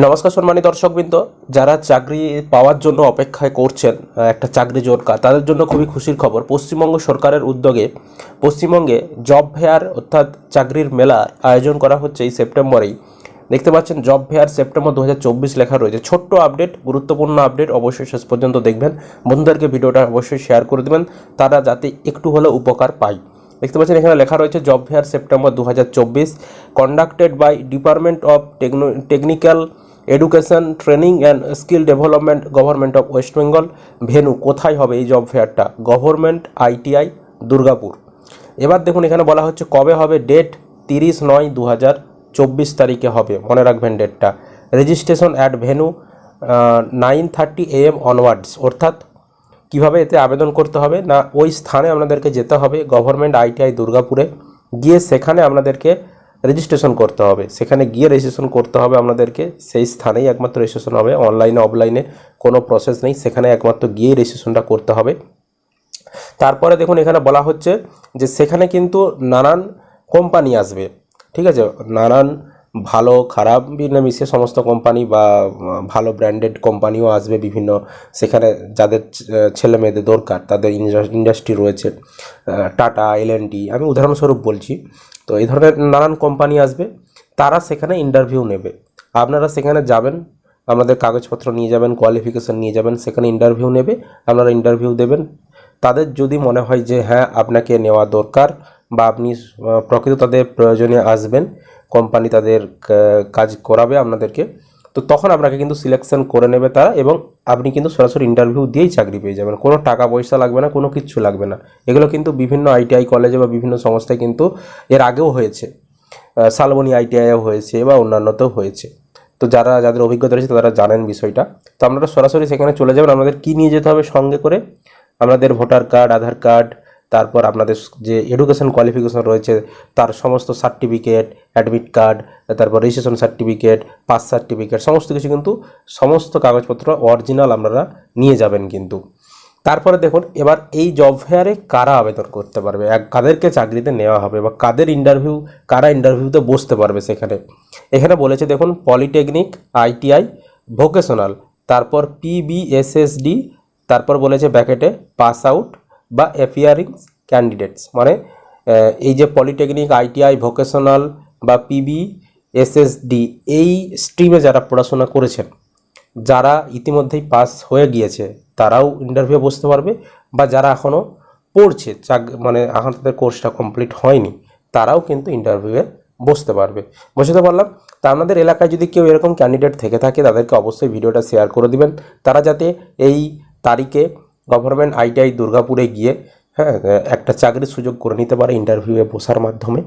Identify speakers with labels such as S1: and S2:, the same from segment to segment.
S1: নমস্কার সম্মানী দর্শকবৃন্দ, যারা চাকরি পাওয়ার জন্য অপেক্ষায় করছেন একটা চাকরি জোরকা তাদের জন্য খুবই খুশির খবর। পশ্চিমবঙ্গ সরকারের উদ্যোগে, পশ্চিমবঙ্গে জব ফেয়ার অর্থাৎ চাকরির মেলার আয়োজন করা হচ্ছে এই সেপ্টেম্বরেই। দেখতে পাচ্ছেন, জব ফেয়ার সেপ্টেম্বর দু হাজার চব্বিশ লেখা রয়েছে। ছোট্ট আপডেট, গুরুত্বপূর্ণ আপডেট অবশ্যই শেষ পর্যন্ত দেখবেন। বন্ধুদেরকে ভিডিওটা অবশ্যই শেয়ার করে দেবেন, তারা যাতে একটু হলেও উপকার পায়। দেখতে পাচ্ছেন, এখানে লেখা রয়েছে, জব ফেয়ার সেপ্টেম্বর দু হাজার চব্বিশ conducted by department of techno technical education training and skill development government of West Bengal venue কোথায় হবে এই জব ফেয়ারটা গভর্নমেন্ট আইটিআই দুর্গাপুর। এবার দেখুন, এখানে বলা হচ্ছে কবে হবে? ডেট তিরিশ নয় দু চব্বিশ তারিখে হবে। মনে রাখবেন ডেটটা registration at venue nine thirty AM onwards অর্থাৎ কীভাবে এতে আবেদন করতে হবে? না, ওই স্থানে আপনাদেরকে যেতে হবে গভর্নমেন্ট আইটিআই দুর্গাপুরে। গিয়ে সেখানে আপনাদেরকে রেজিস্ট্রেশন করতে হবে। সেখানে গিয়ে রেজিস্ট্রেশন করতে হবে আপনাদেরকে সেই স্থানেই একমাত্র রেজিস্ট্রেশন হবে। অনলাইনে অফলাইনে কোনো প্রসেস নেই। সেখানে একমাত্র গিয়ে রেজিস্ট্রেশনটা করতে হবে। তারপরে দেখুন, এখানে বলা হচ্ছে যে সেখানে কিন্তু নানান কোম্পানি আসবে। ঠিক আছে? নানান ভালো, খারাপ, বিভিন্ন মিশিয়ে সমস্ত কোম্পানি বা ভালো ব্র্যান্ডেড কোম্পানিও আসবে বিভিন্ন সেখানে যাদের ছেলে মেয়েদের দরকার, তাদের ইন্ডাস্ট্রি রয়েছে। টাটা এল আমি উদাহরণস্বরূপ বলছি। তো এই ধরনের নানান কোম্পানি আসবে, তারা সেখানে ইন্টারভিউ নেবে। আপনারা সেখানে যাবেন আপনাদের কাগজপত্র নিয়ে যাবেন কোয়ালিফিকেশন নিয়ে যাবেন, সেখানে ইন্টারভিউ নেবে, আপনারা ইন্টারভিউ দেবেন। তাদের যদি মনে হয় যে হ্যাঁ আপনাকে নেওয়া দরকার বা আপনি প্রকৃত তাদের প্রয়োজনে আসবেন, কোম্পানি তাদের কাজ করাবে আপনাদেরকে, তো তখন আপনাকে কিন্তু সিলেকশন করে নেবে তারা এবং আপনি কিন্তু সরাসরি ইন্টারভিউ দিয়েই চাকরি পেয়ে যাবেন। কোনো টাকা পয়সা লাগবে না, কোনো কিচ্ছু লাগবে না। এগুলো কিন্তু বিভিন্ন আইটিআই কলেজে বা বিভিন্ন সংস্থায় কিন্তু এর আগেও হয়েছে। শালবনী আইটিআইও হয়েছে বা অন্যান্যতেও হয়েছে। তো যারা, যাদের অভিজ্ঞতা রয়েছে তারা জানেন বিষয়টা। তো আপনারা সরাসরি সেখানে চলে যাবেন। আপনাদের কী নিয়ে যেতে হবে সঙ্গে করে? আপনাদের ভোটার কার্ড, আধার কার্ড, তারপর আপনাদের যে এডুকেশন কোয়ালিফিকেশন রয়েছে, তার সমস্ত সার্টিফিকেট, অ্যাডমিট কার্ড, তারপর রেজিস্ট্রেশন সার্টিফিকেট, পাস সার্টিফিকেট, সমস্ত কিছু কিন্তু সমস্ত কাগজপত্র অরিজিনাল আপনারা নিয়ে যাবেন কিন্তু। তারপরে দেখুন, এবার এই জব ফেয়ারে কারা আবেদন করতে পারবে? কাদেরকে চাকরিতে নেওয়া হবে বা কাদের ইন্টারভিউ কারা ইন্টারভিউতে বসতে পারবে সেখানে? এখানে বলেছে দেখুন পলিটেকনিক আইটিআই ভোকেশনাল তারপর পিবিএসএসডি তারপর বলেছে ব্যাকেটে পাস আউট বা অ্যাপিয়ারিংস ক্যান্ডিডেটস। মানে এই যে পলিটেকনিক, আইটিআই, ভোকেশনাল বা পিবি, এসএসডি, এই স্ট্রিমে যারা পড়াশোনা করেছেন, যারা ইতিমধ্যেই পাস হয়ে গিয়েছে, তারাও ইন্টারভিউ বসতে পারবে বা যারা এখনও পড়ছে, চাক মানে এখন তাদের কোর্সটা কমপ্লিট হয়নি, তারাও কিন্তু ইন্টারভিউয়ে বসতে পারবে। বুঝতে পারলাম তা আপনাদের এলাকায় যদি কেউ এরকম ক্যান্ডিডেট থেকে থাকে, তাদেরকে অবশ্যই ভিডিওটা শেয়ার করে দিবেন। তারা যাতে এই তারিখে গভর্নমেন্ট আইটিআই দুর্গাপুরে গিয়ে হ্যাঁ একটা চাকরির সুযোগ করে নিতে পারে ইন্টারভিউয়ে বসার মাধ্যমে।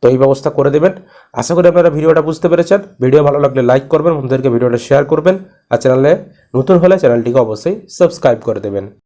S1: তো এই ব্যবস্থা করে দেবেন। আশা করি আপনারা ভিডিওটা বুঝতে পেরেছেন। ভিডিও ভালো লাগলে লাইক করবেন, বন্ধুদেরকে ভিডিওটা শেয়ার করবেন। আর চ্যানেলে নতুন হলে চ্যানেলটিকে অবশ্যই সাবস্ক্রাইব করে দেবেন।